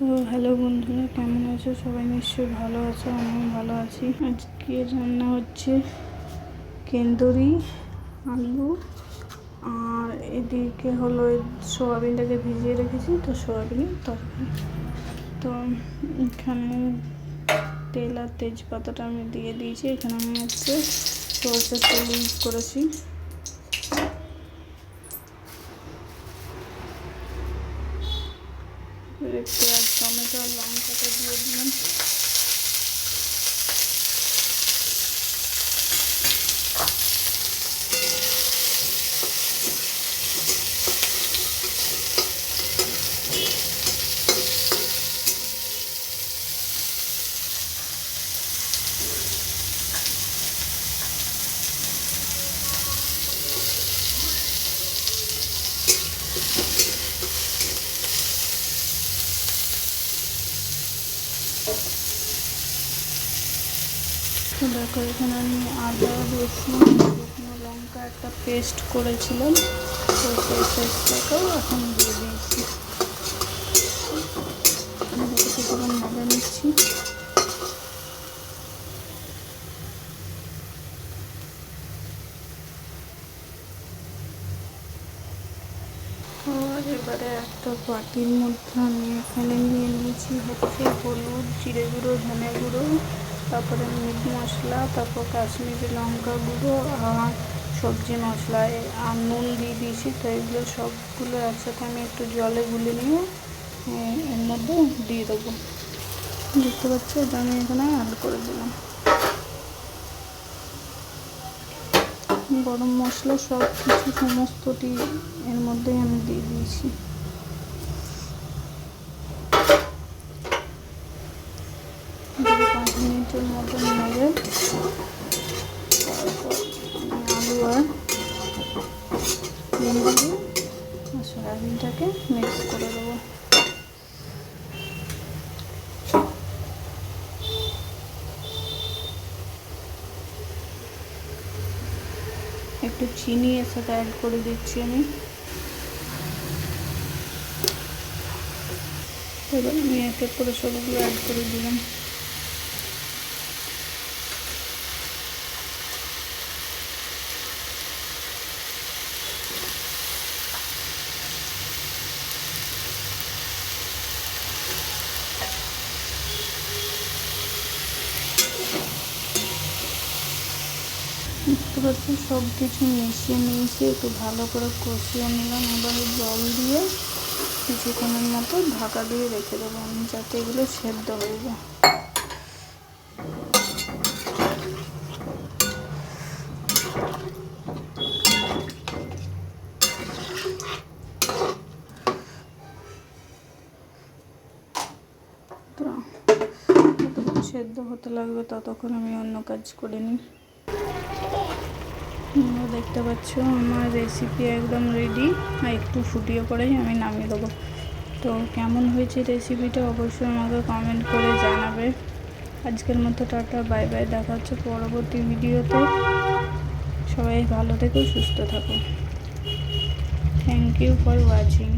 তো হ্যালো বন্ধুরা, কেমন আছো? সবাই নিশ্চয়ই ভালো আছো, আমিও ভালো আছি। আজকে রান্না হচ্ছে কেন্দুরি, আলু, আর এদিকে হলো সোয়াবিনটাকে ভিজিয়ে রেখেছি, তো সোয়াবিন তরকারি। তো এখানে তেল আর তেজপাতাটা আমি দিয়ে দিয়েছি, এখানে আমি হচ্ছে সরষের তেল ইউজ করেছি। পেঁয়াজ টমেটো আর লঙ্কাটা দিয়ে দিলাম। দেখো, এখানে আমি আদা, রসুন, শুকনো লঙ্কা একটা পেস্ট করেছিলাম। তো সেই পেস্টটাকেও এখন দিয়ে দিয়েছি। ভাজা নিচ্ছি। এবারে একটা বাটির মধ্যে আমি এখানে নিয়েছি হচ্ছে হলুদ, জিরে গুঁড়ো, ধনে গুঁড়ো, তারপরে মিট মশলা, তারপর কাশ্মীরি লঙ্কা গুঁড়ো আর সবজি মশলা। আর নুন দিয়ে দিয়েছি, তো এগুলো সবগুলো একসাথে আমি একটু জলে গুলে নিয়ে এর মধ্যে দিয়ে দেবো। দেখতে পাচ্ছি? এটা আমি এখানে অ্যাড করে দিলাম। গরম মশলা সব কিছু সমস্তটি এর মধ্যে আমি দিয়ে দিয়েছি। পাঁচ মিনিটের মতন আর সয়াবিনটাকে মিক্স করে দেবো একটু চিনি এর সাথে অ্যাড করে দিচ্ছি আমি। এবার আমি এক এক করে সবগুলো অ্যাড করে দিলাম। বুঝতে পারছি সব কিছু মিশিয়ে মিশিয়ে একটু ভালো করে কষিয়ে নিলাম। এবারে জল দিয়ে কিছুক্ষণের মতো ঢাকা দিয়ে রেখে দেবো যাতে এগুলো সেদ্ধ হয়ে যায়। সেদ্ধ হতে লাগবে ততক্ষণ আমি অন্য কাজ করে নিই। তোমরা দেখতে পাচ্ছ, আমার রেসিপি একদম রেডি আর একটু ফুটিয়ে পরেই আমি নামিয়ে দেবো। তো কেমন হয়েছে রেসিপিটা অবশ্যই আমাকে কমেন্ট করে জানাবে। আজকের মতো টাটা বাই বাই দেখা হচ্ছে পরবর্তী ভিডিওতে সবাই ভালো থেকে, সুস্থ থাকো। Thank you for watching